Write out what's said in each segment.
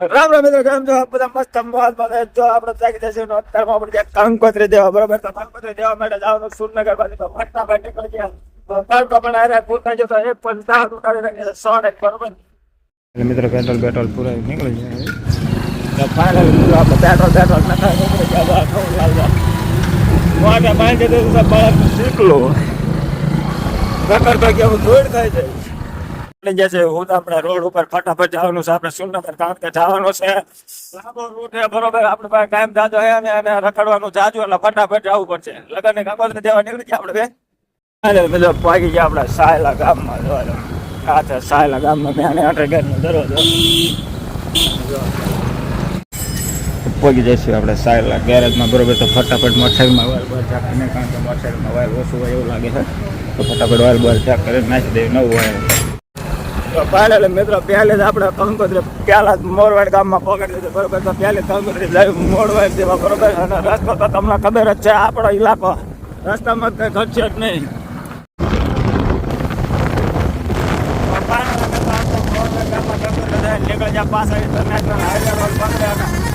રામ રામ મિત્રો કેમ છો? બધા મસ્ત મોજમાં જો આપણે જાગી જશે અત્યારમાં આપણે ત્યાં કંકોત્રી દેવા બરોબર? તો કંકોત્રી દેવા માટે જવાનું સુરનગર બાજુ તો ફટાફટ નીકળી ગયા. તડકો પણ આરે પૂછતા જો તો એક તાર ઉતારી રાખે સો ને બરોબર? એટલે મિત્રો પેટ્રોલ પેટ્રોલ પૂરા નીકળી ગયા ફાઇનલ મિત્રો આપણે પેટ્રોલ પેટ્રોલ નખાય નીકળી ગયા મોટા પાંચ તો બાળક શીખલો નકર તો કેવું ધૂળ થાય છે. એટલે જશે હું આપણે રોડ ઉપર ફટાફટ જવાનું છે, આપણે સુરનગર કારણ કે જવાનું છે. લાંબો બરોબર, આપણે પાસે ટાઈમ જાજો અને એને રખડવાનું જાજુ, એટલે ફટાફટ જવું પડશે. લગન ને કાગળ દેવા નીકળી ગયા આપણે બે? અરે, બધો પાકી ગયા આપણે સાયલા ગામમાં જોવા આ સાયલા ગામમાં, મેં આને ઘરનો દરવાજો. પહોંચી જઈશું આપણે સાયલા ગેરેજમાં, બરોબર, તો ફટાફટ મોટરસાઇકલમાં વાયર બાર ચેક કરીને કારણ કે મોટરસાઇકલમાં વાયર ઓછું હોય એવું લાગે છે. તો ફટાફટ વાયર બાર ચેક કરીને નાખી દઈએ, નવું વાયર. તો પહેલે મિત્રો, પહેલે જ આપણે કંકોત્રી પહેલા જ મોરવાડ ગામમાં પકડી દીધું. બરોબર, તો પહેલે કંકોત્રી જાય મોરવાડ જેવા, બરોબર? અને રસ્તો તો તમને ખબર જ છે, આપણો ઇલાકો રસ્તામાં કઈ ઘટશે જ નહીં. નીકળી જા પાછા ઇન્ટરનેશનલ હાઈવે રોડ પકડ્યા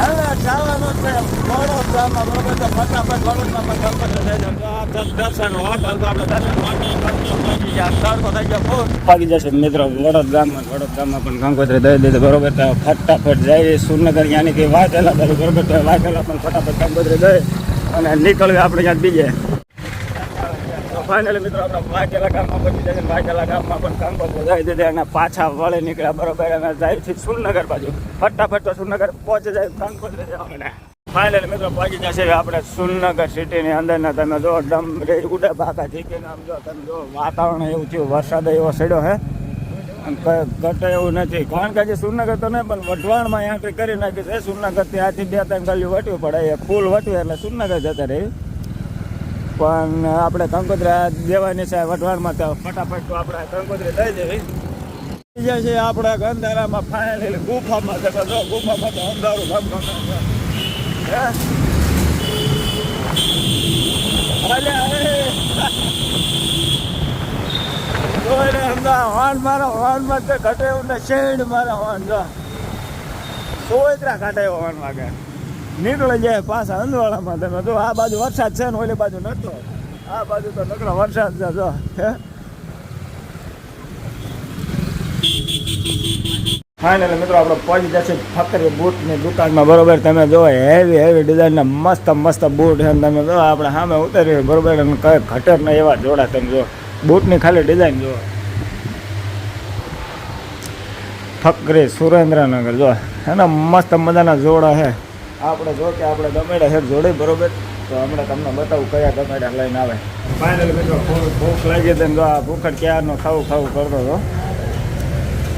હવે જવાનું છે. વડોદરામાં બરોબર ફટાફટ વડોદરામાં કંકોત્રી થઈ જાય દર્શન હોટલ તો આપણે દર્શન પાકી જશે મિત્રો વડોદ ગામમાં વડોદ ગામમાં પણ કંકોત્રી દઈ દીધી, બરોબર તો ફટાફટ જાય સુરનગર, યાની કે વાઘેલા બરોબર તો વાઘેલા પણ ફટાફટ કંકોત્રી દઈ અને નીકળવી આપણે ત્યાં બીજે. ફાઇનલી મિત્રો, આપણે વાઘેલા ગામમાં પહોંચી જાય વાઘેલા ગામમાં પણ કામ પર જાય દીધે અને પાછા વળે નીકળ્યા બરોબર અને જાય છે સુરનગર બાજુ. ફટાફટ તો સુરનગર પહોંચી જાય કંકોત્રી દેવા ફાઇનલી મિત્રો, પહોંચી જશે આપણે સુરનગર સિટીની અંદરના. તમે જો ડમ ઉડે બાકા ઠીકીને આમ જો, તમે જો વાતાવરણ એવું થયું, વરસાદ એવો સડ્યો હે. ઘટે એવું નથી. કારણ કે સુરનગર તો નહીં, પણ વઢવાણમાં એન્ટ્રી કરી નાખી છે. સુરનગરથી આથી બે ત્રણ ગલ્યું વટવી પડે એ ફૂલ વટ્યું એટલે સુરનગર જતા રહી. પણ આપણે કંકોત્રા દેવાની છે, વઢવાણમાં તો ફટાફટ આપણે કંકોત્રી લઈ દેવી છે આપણે ગંધારામાં ફાઇનલી ગુફામાં છે તો ગુફામાં તો અંધારું અમદાવાદ હોન મારા હોર્નમાં ઘટે એવું શેડ મારા હોન સોયત્રા ઘટે હોન વાગે. નીકળી જાય પાછા અંદવાળામાં તમે જો આ બાજુ વરસાદ છે ને ઓલી બાજુ નતો આ બાજુ તો નકરો વરસાદ છે, જો. હે? ફાઇનલી મિત્રો, આપણે પહોંચી જશે ફકરી બૂટની દુકાનમાં, બરોબર? તમે જો હેવી હેવી ડિઝાઇનના મસ્ત મસ્ત બૂટ છે તમે જો, આપણે સામે ઉતરી બરોબર? અને કઈ ઘટે નહીં એવા જોડા તમે જો. બૂટની ખાલી ડિઝાઇન જો ફકરી સુરેન્દ્રનગર, જો. એના મસ્ત મજાના જોડા છે. આપણે જો કે આપણે ગમેડા હેર જોડે બરોબર, તો હમણાં તમને બતાવું કયા ગમેડા લઈને આવે. ભૂખ લાગી હતી તો આ ભૂખડ ક્યારનો ખાવું ખાવું કરતો હતો.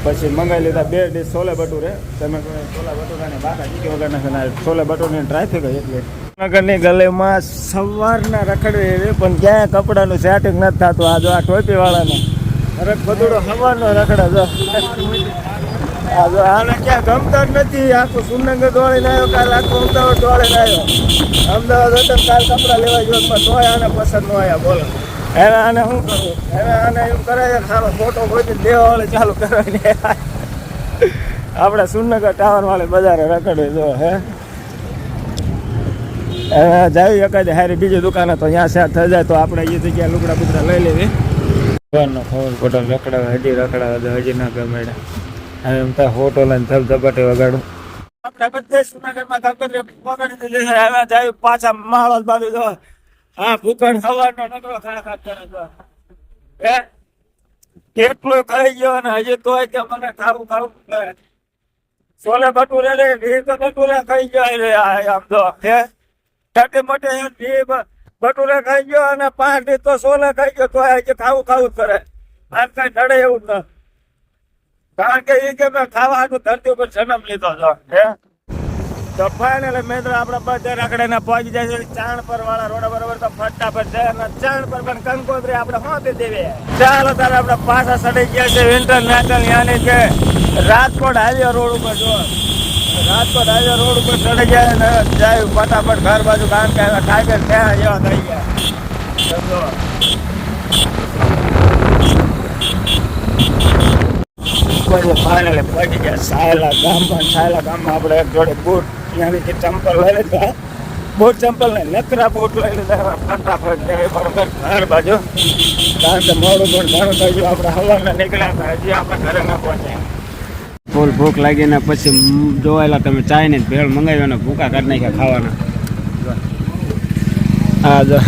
પછી મંગાવી લીધા બે ડીશ છોલે ભટુરે. તમે છોલા ભટુરાની બાકા ચીકી વગરના છોલે ભટુરની ટ્રાફિક એટલે. નગરની ગલીમાં સવારના રખડવી એવી, પણ ક્યાંય કપડાનું સેટિંગ નથી થતું. આ જો આ ટોપી વાળાને અરે બધું સવારનો રખડે, જો. આને ક્યાં ગમતા નથી. આખું સુરનગર દોડીને આવ્યો, કાલ આખું અમદાવાદ દોડીને આવ્યો. અમદાવાદ કાલ કપડા લેવા ગયો, પણ તોય આને પસંદ ન આવ્યા. બોલો. એને આને શું કરવું? એને આને એમ કરાય સારો ફોટો ગોતી દેવા ચાલુ કરવાની. આપણે સુરનગર ટાવર વાળે બજારે રખડે જો, હે? જાવી એકાદ હારી બીજી દુકાને તો ત્યાં સેટ થઈ જાય તો આપણે એ જગ્યાએ લુગડા બુગડા લઈ લેવી. સવારનો ખબર પટલ રખડાવે, હજી રખડાવે, હજી ના ગમે. હવે એમ તો ફોટો લઈને ધબ વગાડું. પાછા માળો બાજુ જો. હા ભૂખણ સવારનો નકરો ખા કરે ખાઈ ગયો અને હજી તોય કે મને ખાવું ખાવું છોલે ભટુરે રે ઢી તો ભટુરે ખાઈ ગયો રે આમ તો. હે? ભટુરે ખાઈ ગયો અને પાંચ ઢી તો છોલે ખાઈ ગયો તો હજી ખાવું ખાવું જ કરે. આમ કઈ નડે એવું ન કારણ કે એ કે મેં ખાવાનું ધરતી ઉપર જન્મ લીધો છો, હે? તો ફાઇનલ મિત્રો, આપણે બધા રખડે ને પહોંચી જાય છે. ચાણ પર વાળા રોડ બરોબર તો ફટાફટ જાય અને ચાણ પર પણ કંકોત્રી આપણે હોતી દેવી. ચાલો તારે આપણે પાછા સડી ગયા છે ઇન્ટરનેશનલ યાની કે રાજકોટ હાઈવે રોડ ઉપર જો રાજકોટ હાઈવે રોડ ઉપર ચડી ગયા ને, જાય ફટાફટ ઘર બાજુ, કારણ કે ટાઈગર ત્યાં જેવા થઈ ગયા. પછી ફાઇનલી પહોંચી ગયા. સાયલા ગામમાં સાયલા ગામમાં આપણે એક જોડે બૂટ ત્યાંથી ચંપલ લઈ લીધા. બૂટ ચંપલ ને નકરા બૂટ લઈ લીધા. ફટાફટ જાય બરોબર ઘર બાજુ. કારણ કે મોડું પણ ઘણું થઈ આપણે હવાના નીકળ્યા હતા. હજી આપણે ઘરે ન પહોંચ્યા. ફૂલ ભૂખ લાગીને પછી જોવાયેલા તમે ચાય ને ભેળ મંગાવ્યો ને ભૂકા નાખ્યા ખાવાના. હા જો.